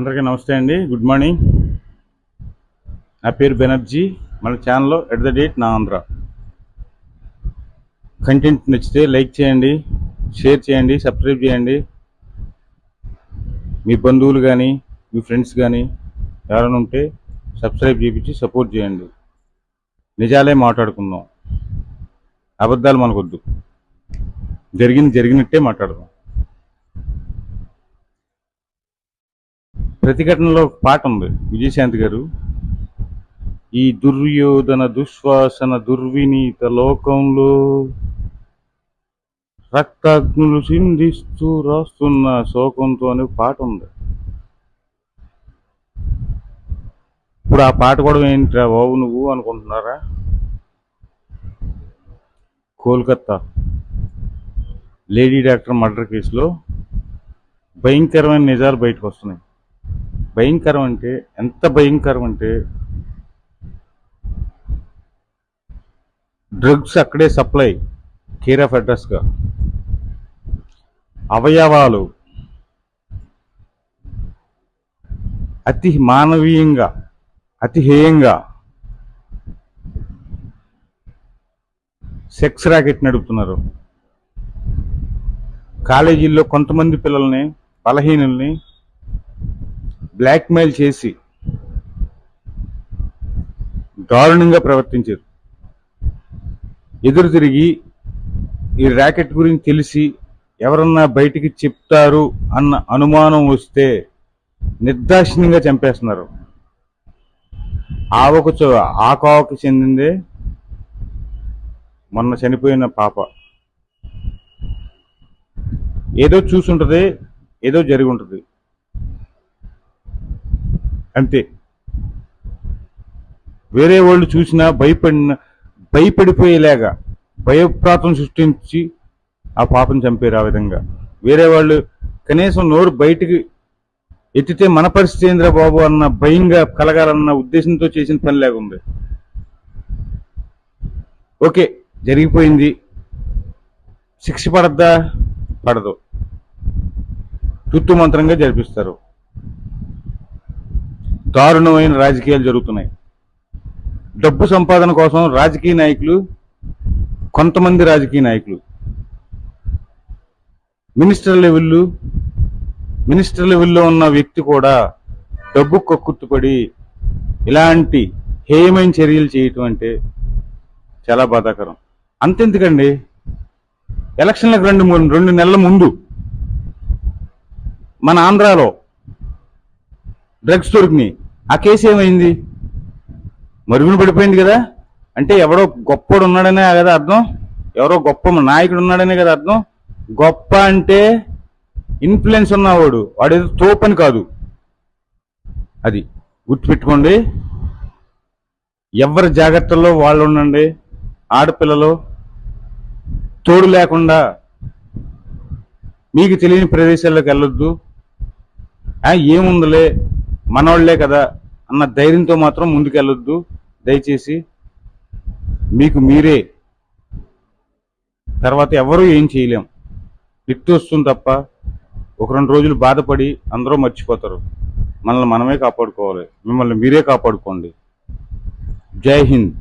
అందరికీ నమస్తే అండి. గుడ్ మార్నింగ్ నా పేరు బెనర్జీ. మన ఛానల్లో ఎట్ ద డేట్ నా ఆంధ్ర. కంటెంట్ నచ్చితే లైక్ చేయండి షేర్ చేయండి సబ్స్క్రైబ్ చేయండి. మీ బంధువులు కానీ మీ ఫ్రెండ్స్ కానీ ఎవరైనా ఉంటే సబ్స్క్రైబ్ చేయించి సపోర్ట్ చేయండి. నిజాలే మాట్లాడుకుందాం. అబద్ధాలు మనకొద్దు. జరిగింది జరిగినట్టే మాట్లాడదాం. ప్రతిఘటనలో ఒక పాట ఉంది. విజయశాంతి గారు ఈ దుర్యోధన దుశ్వాసన దుర్వినీత లోకంలో రక్తాగ్నులు చిందిస్తూ రాస్తున్న శోకంతో అనే పాట ఉంది. ఇప్పుడు ఆ పాట కూడా ఏంట్రా బాబు నువ్వు అనుకుంటున్నారా? కోల్కత్తా లేడీ డాక్టర్ మర్డర్ కేసులో భయంకరమైన నిజాలు బయటకు వస్తున్నాయి. భయంకరం అంటే ఎంత భయంకరం అంటే డ్రగ్స్ అక్కడే సప్లై కేర్ ఆఫ్ అడ్రస్గా అవయవాలు అతి మానవీయంగా అతి హేయంగా సెక్స్ ర్యాకెట్ నడుపుతున్నారు. కాలేజీల్లో కొంతమంది పిల్లల్ని బలహీనుల్ని బ్లాక్మెయిల్ చేసి దారుణంగా ప్రవర్తించారు. ఎదురు తిరిగి ఈ ర్యాకెట్ గురించి తెలిసి ఎవరన్నా బయటికి చెప్తారు అన్న అనుమానం వస్తే నిర్దాక్షిణ్యంగా చంపేస్తున్నారు. ఆవకు చ- ఆ చెందిందే మొన్న చనిపోయిన పాప. ఏదో చూసుంటుంది ఏదో జరిగి ఉంటుంది. అంతే. వేరే వాళ్ళు చూసినా భయపడిన భయపడిపోయేలాగా భయప్రాతం సృష్టించి ఆ పాపను చంపారు ఆ విధంగా. వేరే వాళ్ళు కనీసం నోరు బయటికి ఎత్తితే మన పరిస్థితి ఏంద్ర బాబు అన్న భయంగా కలగాలన్న ఉద్దేశంతో చేసిన పని ఉంది ఓకే జరిగిపోయింది. శిక్ష పడద్దా? పడదు. తుత్తు మంత్రంగా జరిపిస్తారు. దారుణమైన రాజకీయాలు జరుగుతున్నాయి. డబ్బు సంపాదన కోసం రాజకీయ నాయకులు కొంతమంది రాజకీయ నాయకులు మినిస్టర్ లెవెల్లు మినిస్టర్ లెవెల్లో ఉన్న వ్యక్తి కూడా డబ్బు కక్కుర్తుపడి ఇలాంటి హేయమైన చర్యలు చేయటం అంటే చాలా బాధాకరం. అంతెందుకండి? ఎలక్షన్లకు రెండు మూడు రెండు నెలల ముందు మన ఆంధ్రాలో డ్రగ్స్ దొరికినాయి. ఆ కేసు ఏమైంది? మరుగున పడిపోయింది కదా? అంటే ఎవడో గొప్పడు ఉన్నాడనే కదా అర్థం? ఎవరో గొప్ప నాయకుడు ఉన్నాడనే కదా అర్థం? గొప్ప అంటే ఇన్ఫ్లుయెన్స్ ఉన్నవాడు. వాడు ఏదో తోపని కాదు. అది గుర్తుపెట్టుకోండి. ఎవరి జాగ్రత్తల్లో వాళ్ళు ఉండండి. ఆడపిల్లలు తోడు లేకుండా మీకు తెలియని ప్రదేశాల్లోకి వెళ్ళొద్దు. ఏముందిలే? మనోళ్ళే కదా అన్న ధైర్యంతో మాత్రం ముందుకెళ్ళొద్దు. దయచేసి మీకు మీరే. తర్వాత ఎవరూ ఏం చేయలేం. ఎత్తు వస్తుంది తప్ప ఒక రెండు రోజులు బాధపడి అందరూ మర్చిపోతారు. మనల్ని మనమే కాపాడుకోవాలి. మిమ్మల్ని మీరే కాపాడుకోండి. జై హింద్.